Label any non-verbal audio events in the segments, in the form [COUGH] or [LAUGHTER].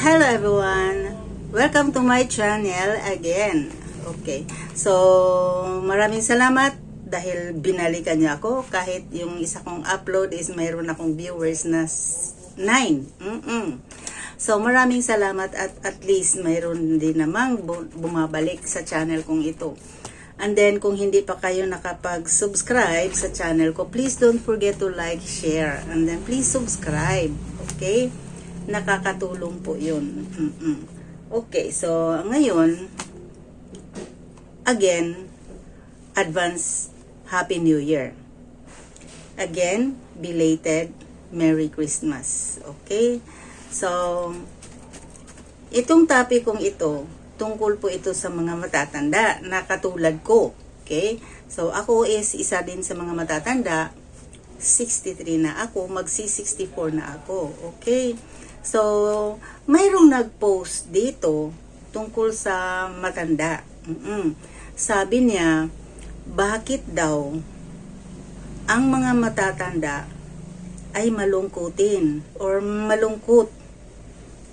Hello everyone! Welcome to my channel again. Okay. So, maraming salamat dahil binalikan niyo ako kahit yung isa kong upload is mayroon akong viewers na 9. Mm-mm. So, maraming salamat at at least mayroon din namang bu- bumabalik sa channel kong ito. And then, kung hindi pa kayo nakapag-subscribe sa channel ko, please don't forget to like, share, and then please subscribe. Okay? Nakakatulong po yun. Mm-mm. Okay, so ngayon, again, advance Happy New Year. Again, belated Merry Christmas. Okay? So, itong topic kong ito, tungkol po ito sa mga matatanda na katulad ko. Okay? So, ako is isa din sa mga matatanda. 63 na ako, magsi-64 na ako. Okay? So, mayroong nag-post dito tungkol sa matanda. Mm-mm. Sabi niya, bakit daw ang mga matatanda ay malungkutin or malungkot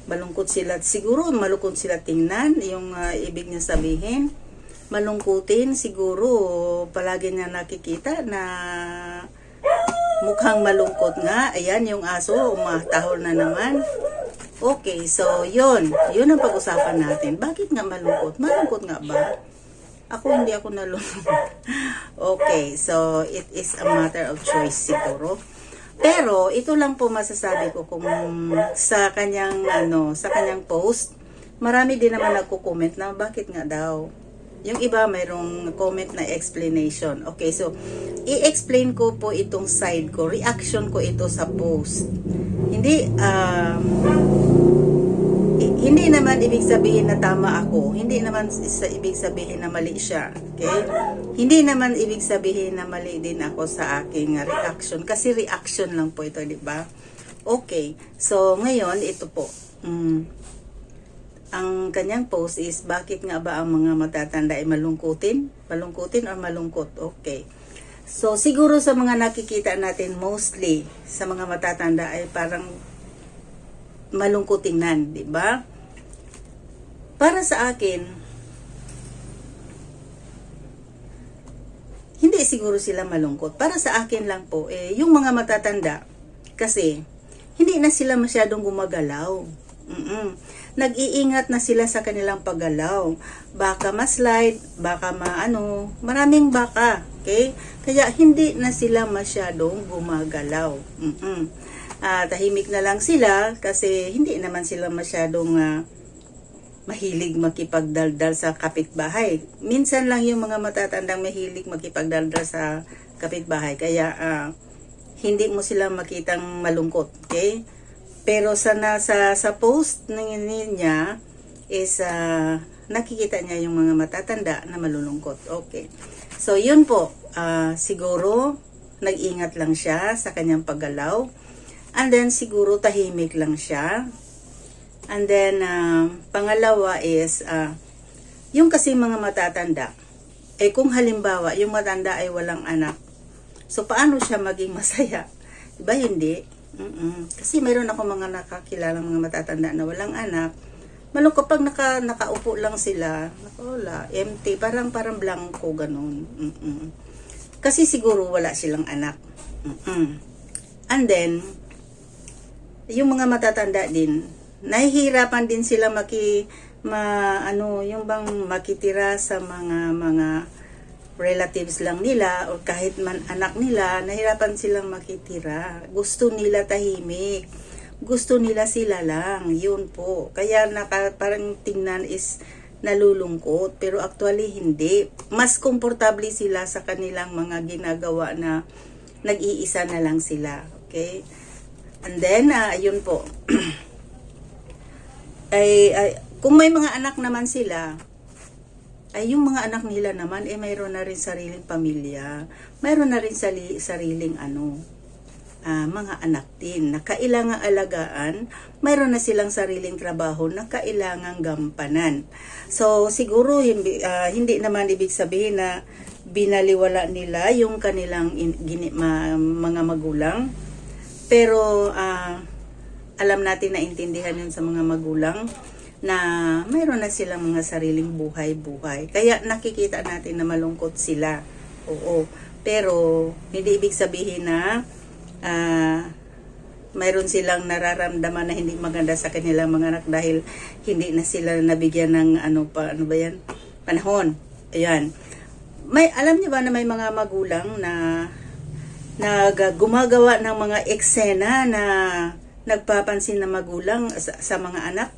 malungkot sila. Siguro malungkot sila tingnan, yung ah, ibig niya sabihin. Malungkutin, siguro palagi niya nakikita na mukhang malungkot nga. Ayan, yung aso, umatahol na naman. Okay, so yun. Yun ang pag-usapan natin. Bakit nga malungkot? Malungkot nga ba? Ako hindi ako nalulungkot. [LAUGHS] okay, so it is a matter of choice siguro. Pero ito lang po masasabi ko kung sa kanyang ano, sa kanyang post, marami din naman nagko-comment na bakit nga daw. Yung iba mayroong comment na explanation. Okay, so i-explain ko po itong side ko, reaction ko ito sa post. Hindi um, hindi naman ibig sabihin na tama ako. Hindi naman sa ibig sabihin na mali siya. Okay? Hindi naman ibig sabihin na mali din ako sa aking reaction. Kasi reaction lang po ito, di ba? Okay. So, ngayon, ito po. Mm, ang kanyang post is, bakit nga ba ang mga matatanda ay malungkutin? Malungkutin or malungkot? Okay. So, siguro sa mga nakikita natin mostly sa mga matatanda ay parang malungkot tingnan, di ba? Para sa akin, hindi siguro sila malungkot. Para sa akin lang po, eh, yung mga matatanda, kasi hindi na sila masyadong gumagalaw. Mm-mm. Nag-iingat na sila sa kanilang paggalaw. Baka ma-slide, baka maano, maraming baka. Okay? Kaya hindi na sila masyadong gumagalaw. Mm-mm. Ah, tahimik na lang sila kasi hindi naman sila masyadong ah, mahilig makipagdaldal sa kapitbahay. Minsan lang yung mga matatandang mahilig makipagdaldal sa kapitbahay. Kaya ah, hindi mo sila makitang malungkot. Okay? Pero sa nasa sa post ng niya is ah, nakikita niya yung mga matatanda na malulungkot. Okay. So yun po, ah, siguro nag-ingat lang siya sa kanyang paggalaw. And then siguro tahimik lang siya. And then ah, pangalawa is ah, yung kasi mga matatanda. Eh kung halimbawa yung matanda ay walang anak. So paano siya maging masaya? Diba hindi? Mm-mm. Kasi mayroon ako mga nakakilalang mga matatanda na walang anak. Malungkot pag naka, nakaupo lang sila, wala, empty, parang parang blanco ganun. Mm-mm. Kasi siguro wala silang anak. Mm-mm. And then, yung mga matatanda din, nahihirapan din sila maki ma ano yung bang makitira sa mga mga relatives lang nila o kahit man anak nila nahirapan silang makitira. Gusto nila tahimik. Gusto nila sila lang. Yun po. Kaya naka, parang tingnan is nalulungkot pero actually hindi. Mas komportable sila sa kanilang mga ginagawa na nag-iisa na lang sila. Okay? And then uh, yun po. [CLEARS THROAT] Ay, ay kung may mga anak naman sila, ay yung mga anak nila naman, eh mayroon na rin sariling pamilya. Mayroon na rin sali, sariling ano, ah, mga anak din na kailangang alagaan. Mayroon na silang sariling trabaho na kailangang gampanan. So, siguro hindi, ah, hindi naman ibig sabihin na binaliwala nila yung kanilang in, gini, ma- mga magulang. Pero, ah, alam natin na intindihan yun sa mga magulang na mayroon na silang mga sariling buhay-buhay. Kaya nakikita natin na malungkot sila. Oo. Pero hindi ibig sabihin na ah, mayroon silang nararamdaman na hindi maganda sa kanilang mga anak dahil hindi na sila nabigyan ng ano pa ano ba yan panahon. Ayan. May alam niyo ba na may mga magulang na nag gumagawa ng mga eksena na nagpapansin na magulang sa, sa mga anak.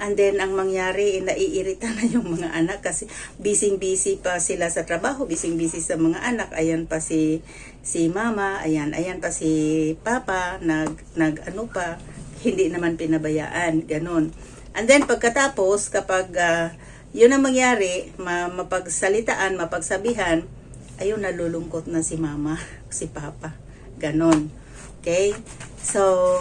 And then, ang mangyari, eh, naiirita na yung mga anak kasi busy-busy pa sila sa trabaho, busy-busy sa mga anak. Ayan pa si, si mama, ayan, ayan pa si papa, nag, nag ano pa, hindi naman pinabayaan, ganun. And then, pagkatapos, kapag ah, yun ang mangyari, ma, mapagsalitaan, mapagsabihan, ayun, nalulungkot na si mama, [LAUGHS] si papa. Ganon. Okay? So,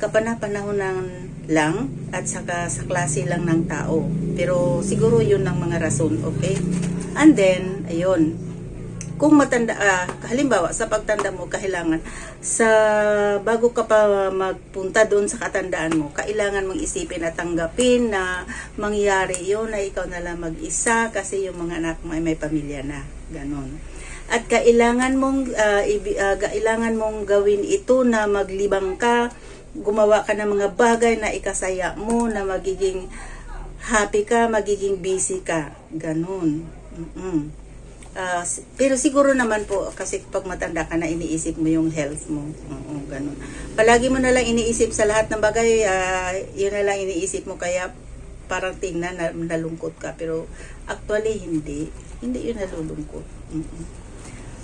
kapana-panahonan lang at saka sa klase lang ng tao. Pero siguro yun ang mga rason, okay? And then, ayun, kung matanda, ah, halimbawa sa pagtanda mo, kailangan, sa bago ka pa magpunta doon sa katandaan mo, kailangan mong isipin at tanggapin na mangyari yun na ikaw na lang mag-isa kasi yung mga anak mo ay may pamilya na. Ganon. At kailangan mong, ibi- ah, kailangan mong gawin ito na maglibang ka, gumawa ka ng mga bagay na ikasaya mo, na magiging happy ka, magiging busy ka. Ganon. Mm-mm. Si- pero siguro naman po, kasi pag matanda ka na, iniisip mo yung health mo. Oo, ganun. Palagi mo na lang iniisip sa lahat ng bagay, ah, yun na lang iniisip mo, kaya parang tingnan na nalungkot ka. Pero actually, hindi. Hindi yun nalulungkot. Mm-mm.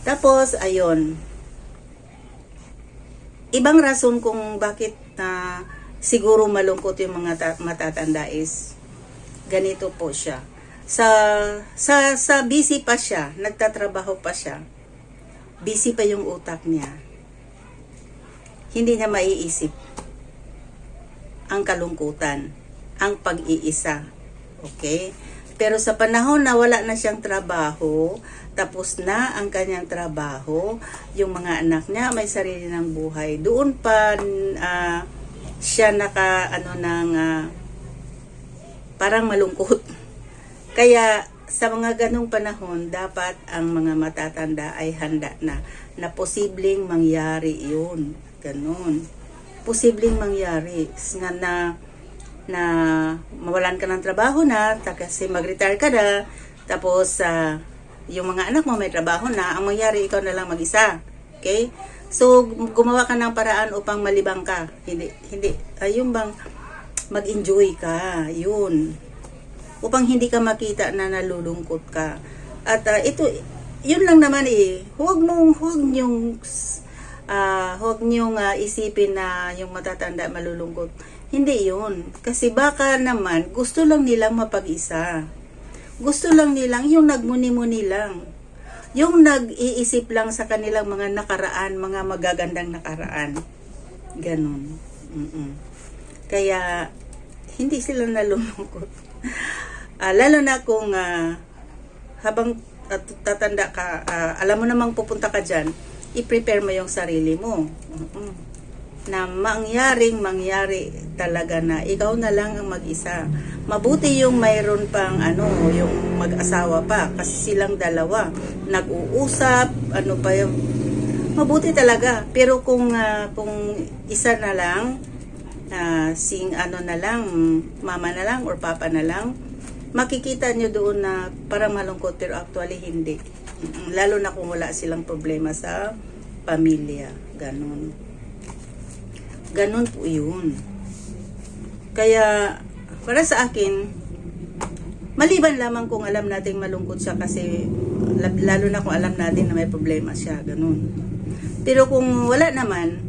Tapos, ayun. Ibang rason kung bakit na siguro malungkot yung mga ta- matatanda is ganito po siya sa sa sa busy pa siya, nagtatrabaho pa siya. Busy pa yung utak niya. Hindi niya maiisip ang kalungkutan, ang pag-iisa. Okay? Pero sa panahon na wala na siyang trabaho, tapos na ang kanyang trabaho, yung mga anak niya may sarili ng buhay. Doon pa ah, siya naka ano ng ah, parang malungkot. [LAUGHS] Kaya sa mga ganong panahon, dapat ang mga matatanda ay handa na na posibleng mangyari yun. Ganon. Posibleng mangyari. Nga na na mawalan ka ng trabaho na, kasi mag-retire ka na, tapos ah, yung mga anak mo may trabaho na, ang mangyari ikaw na lang mag-isa. Okay? So, gumawa ka ng paraan upang malibang ka. Hindi, hindi, ayun bang mag-enjoy ka. Yun upang hindi ka makita na nalulungkot ka. At ah, ito, yun lang naman eh, huwag mong, huwag niyong, ah, huwag niyong ah, isipin na yung matatanda malulungkot. Hindi yun. Kasi baka naman, gusto lang nilang mapag-isa. Gusto lang nilang, yung nagmuni-muni lang. Yung nag-iisip lang sa kanilang mga nakaraan, mga magagandang nakaraan. Ganon. Mm-mm. Kaya, hindi sila nalulungkot. [LAUGHS] Ah, lalo na kung ah, habang at tatanda ka, ah, alam mo namang pupunta ka dyan, i-prepare mo yung sarili mo. Mm-mm. Na mangyaring mangyari talaga na ikaw na lang ang mag-isa. Mabuti yung mayroon pang ano, yung mag-asawa pa kasi silang dalawa nag-uusap, ano pa yung mabuti talaga. Pero kung ah, kung isa na lang, ah, sing ano na lang, mama na lang or papa na lang, makikita nyo doon na parang malungkot pero actually hindi. Lalo na kung wala silang problema sa pamilya. Ganon. Ganon po yun. Kaya, para sa akin, maliban lamang kung alam nating malungkot siya kasi la- lalo na kung alam natin na may problema siya. Ganon. Pero kung wala naman,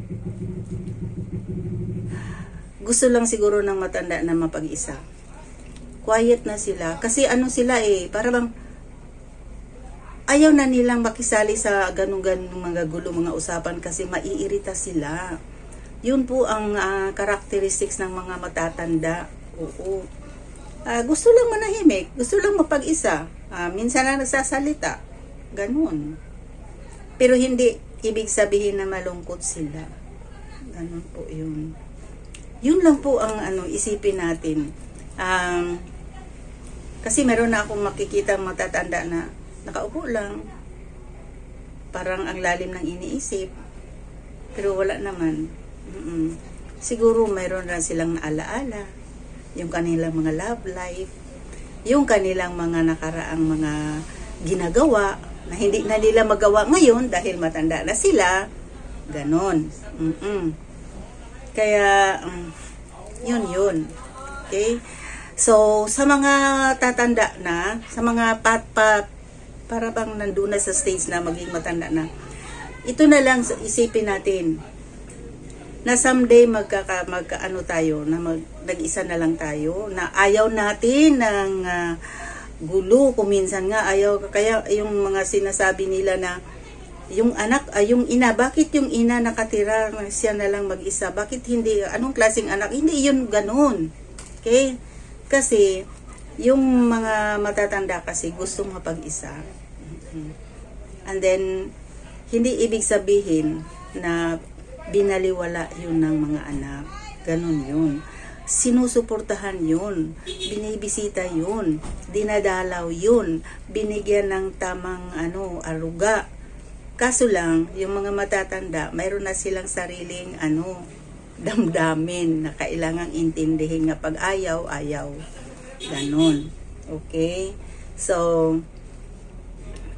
gusto lang siguro ng matanda na mapag-isa. Quiet na sila. Kasi ano sila eh, para bang ayaw na nilang makisali sa ganung-ganung mga gulo, mga usapan kasi maiirita sila. Yun po ang ah, characteristics ng mga matatanda. Oo. Ah, gusto lang manahimik, gusto lang mapag-isa. Ah, minsan lang nagsasalita. Ganun. Pero hindi ibig sabihin na malungkot sila. Ganun po yun. Yun lang po ang ano isipin natin. Um, kasi meron na akong makikita matatanda na nakaupo lang. Parang ang lalim ng iniisip. Pero wala naman. Mm-mm. Siguro mayroon na silang naalaala. Yung kanilang mga love life. Yung kanilang mga nakaraang mga ginagawa na hindi na nila magawa ngayon dahil matanda na sila. Ganon. Mm-mm. Kaya, um, yun yun. Okay? So, sa mga tatanda na, sa mga pat, pat para bang nandun na sa stage na maging matanda na, ito na lang isipin natin na someday magkaka, magkaano tayo, na mag, nag-isa na lang tayo, na ayaw natin ng ah, gulo, kung minsan nga ayaw, kaya yung mga sinasabi nila na yung anak, ay yung ina, bakit yung ina nakatira, siya na lang mag-isa, bakit hindi, anong klaseng anak, hindi yun ganun. Okay? Kasi, yung mga matatanda kasi gusto mapag-isa. Mhm. And then, hindi ibig sabihin na binaliwala yun ng mga anak. Ganun yun. Sinusuportahan yun. Binibisita yun. Dinadalaw yun. Binigyan ng tamang ano, aruga. Kaso lang, yung mga matatanda, mayroon na silang sariling ano, damdamin na kailangang intindihin nga pag ayaw, ayaw. Ganon. Okay? So,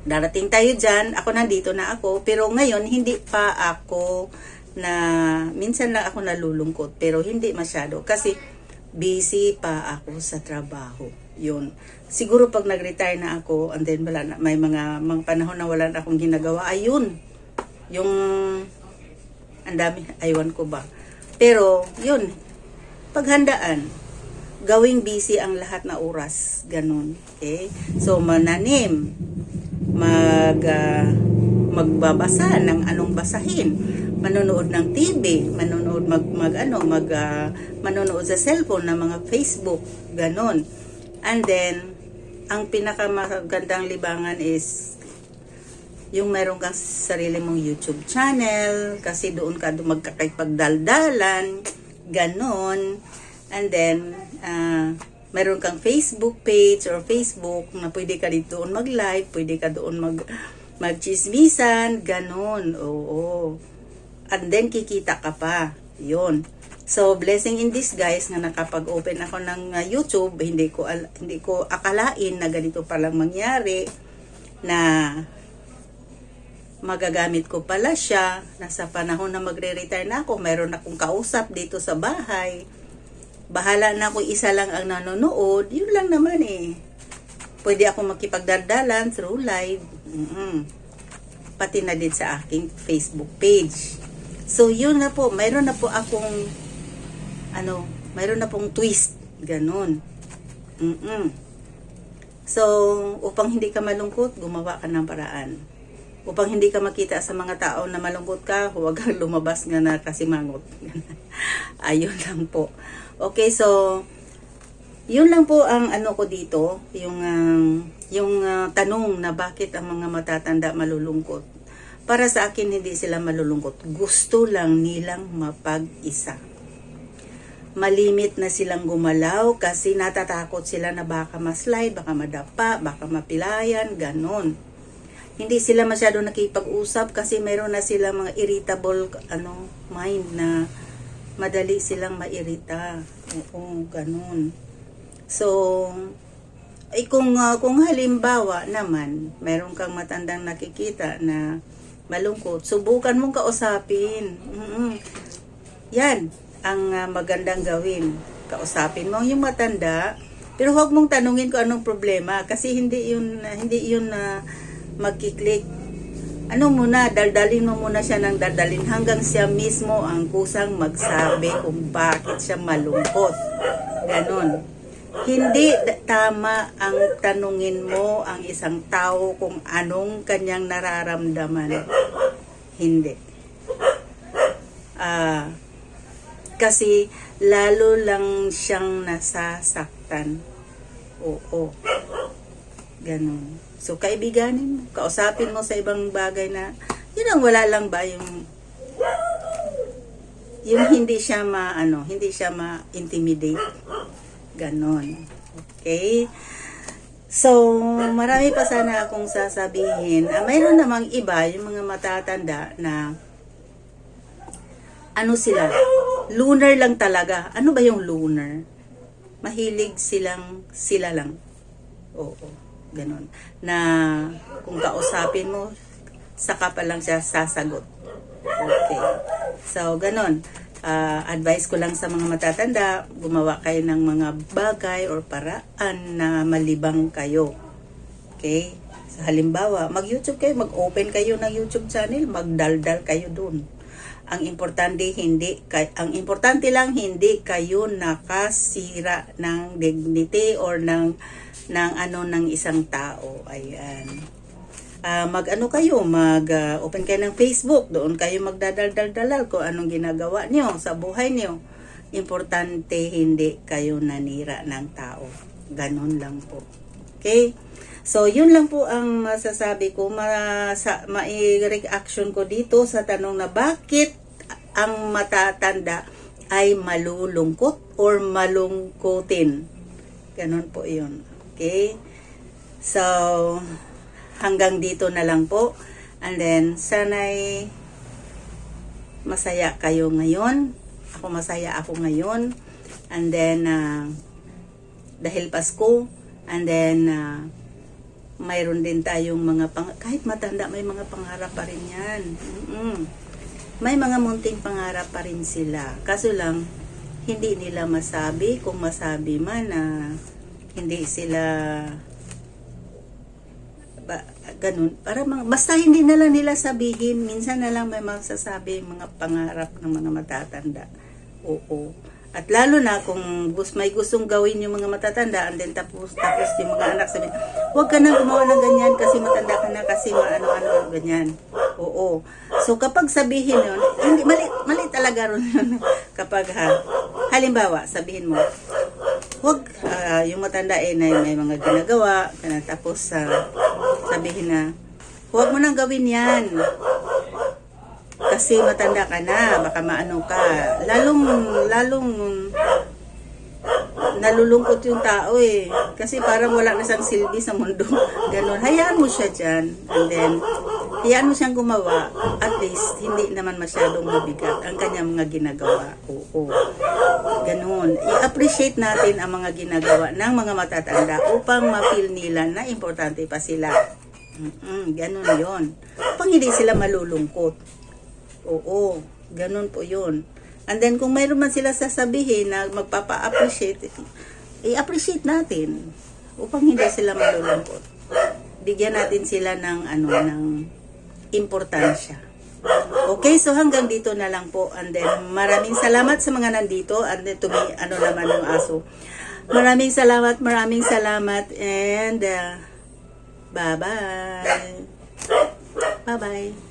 darating tayo dyan. Ako nandito na ako. Pero ngayon, hindi pa ako na, minsan lang ako nalulungkot. Pero hindi masyado. Kasi, busy pa ako sa trabaho. Yun. Siguro pag nag-retire na ako, and then wala na, may mga, mga panahon na wala na akong ginagawa, ayun. Yung, ang dami, aywan ko ba. Pero, yun, paghandaan, gawing busy ang lahat na oras. Ganun. Okay? So, mananim. Mag, ah, magbabasa ng anong basahin. Manonood ng TV. Manonood, mag, mag ano, mag, ah, manonood sa cellphone ng mga Facebook. Ganun. And then, ang pinakamagandang libangan is yung meron kang sarili mong YouTube channel kasi doon ka magkakipagdaldalan ganon and then ah, meron kang Facebook page or Facebook na pwede ka dito doon mag-live pwede ka doon mag magchismisan ganon oo and then kikita ka pa yon So, blessing in disguise na nakapag-open ako ng uh, YouTube, hindi ko hindi ko akalain na ganito palang mangyari na magagamit ko pala siya. Nasa panahon na magre-retire na ako, mayroon akong kausap dito sa bahay. Bahala na kung isa lang ang nanonood, yun lang naman eh. Pwede ako makipagdardalan through live. mm Pati na din sa aking Facebook page. So, yun na po. Mayroon na po akong, ano, mayroon na pong twist. Ganon. Mm-mm. So, upang hindi ka malungkot, gumawa ka ng paraan. Upang hindi ka makita sa mga tao na malungkot ka, huwag kang [LAUGHS] lumabas nga na kasi mangot. [LAUGHS] Ayun lang po. Okay, so, yun lang po ang ano ko dito, yung ah, yung ah, tanong na bakit ang mga matatanda malulungkot. Para sa akin hindi sila malulungkot. Gusto lang nilang mapag-isa. Malimit na silang gumalaw kasi natatakot sila na baka maslide, baka madapa, baka mapilayan, ganon. Hindi sila masyado nakipag-usap kasi mayroon na sila mga irritable ano mind na madali silang mairita. Oo, ganon. So, ay kung ah, kung halimbawa naman, meron kang matandang nakikita na malungkot, subukan mong kausapin. mm Yan ang ah, magandang gawin. Kausapin mo yung matanda, pero huwag mong tanungin kung anong problema kasi hindi yun hindi yun na magkiklik. Ano muna, daldalin mo muna siya ng daldalin hanggang siya mismo ang kusang magsabi kung bakit siya malungkot. Ganon. Hindi tama ang tanungin mo ang isang tao kung anong kanyang nararamdaman. Hindi. Ah, kasi lalo lang siyang nasasaktan. Oo. Ganon. So, kaibiganin mo. Kausapin mo sa ibang bagay na, yun ang wala lang ba yung yung hindi siya ma ano, hindi siya ma-intimidate. Ganon. Okay? So, marami pa sana akong sasabihin. Ah, mayroon namang iba, yung mga matatanda na ano sila, lunar lang talaga. Ano ba yung lunar? Mahilig silang sila lang. Oo, ganun. Na kung kausapin mo, saka pa lang siya sasagot. Okay. So, ganun. Ah, advice ko lang sa mga matatanda, gumawa kayo ng mga bagay or paraan na malibang kayo. Okay? Sa halimbawa, mag-YouTube kayo, mag-open kayo ng YouTube channel, magdaldal kayo dun. Ang importante hindi kay ang importante lang hindi kayo nakasira ng dignity or ng ng ano ng isang tao. Ayan. Ah, mag-ano kayo, mag-open kayo ng Facebook, doon kayo magdadal-dal-dalal kung anong ginagawa niyo sa buhay niyo. Importante hindi kayo nanira ng tao. Ganon lang po. Okay? So, yun lang po ang masasabi ko, ma, sa, mai-reaction ko dito sa tanong na bakit ang matatanda ay malulungkot or malungkutin. Ganon po yun. Okay? So, hanggang dito na lang po. And then, sana'y masaya kayo ngayon. Ako masaya ako ngayon. And then, ah, dahil Pasko, and then, ah, mayroon din tayong mga, pang kahit matanda, may mga pangarap pa rin yan. Mm-mm. May mga munting pangarap pa rin sila. Kaso lang, hindi nila masabi, kung masabi man na hindi sila ba, ganun. Para mga, basta hindi na lang nila sabihin, minsan na lang may magsasabi mga pangarap ng mga matatanda. Oo. At lalo na kung gus may gustong gawin yung mga matatanda and then tapos tapos yung mga anak sabihin, huwag ka na gumawa ng ganyan kasi matanda ka na kasi maano-ano ganyan. Oo. So kapag sabihin yun, hindi mali mali talaga ron yun. [LAUGHS] kapag ha, halimbawa sabihin mo, huwag ah, yung matanda eh na may mga ginagawa. Na tapos ah, sabihin na huwag mo nang gawin yan. Kasi matanda ka na baka maano ka. Lalong lalong nalulungkot yung tao eh. Kasi parang wala na siyang silbi sa mundo. [LAUGHS] Ganun. Hayaan mo siya dyan. And then hayaan mo siyang gumawa at least hindi naman masyadong mabigat ang kanyang mga ginagawa oo Ganun. I-appreciate natin ang mga ginagawa ng mga matatanda upang ma-feel nila na importante pa sila. Mm-mm, ganun yon. Upang hindi sila malulungkot. Oo, ganun po yun. And then kung mayroon man sila sasabihin na magpapa-appreciate, i-appreciate natin upang hindi sila malulungkot. Bigyan natin sila ng ano ng importansya. Okay, so hanggang dito na lang po. And then, maraming salamat sa mga nandito. And then, to me, ano naman yung aso. Maraming salamat, maraming salamat. And, uh, bye-bye. Bye-bye.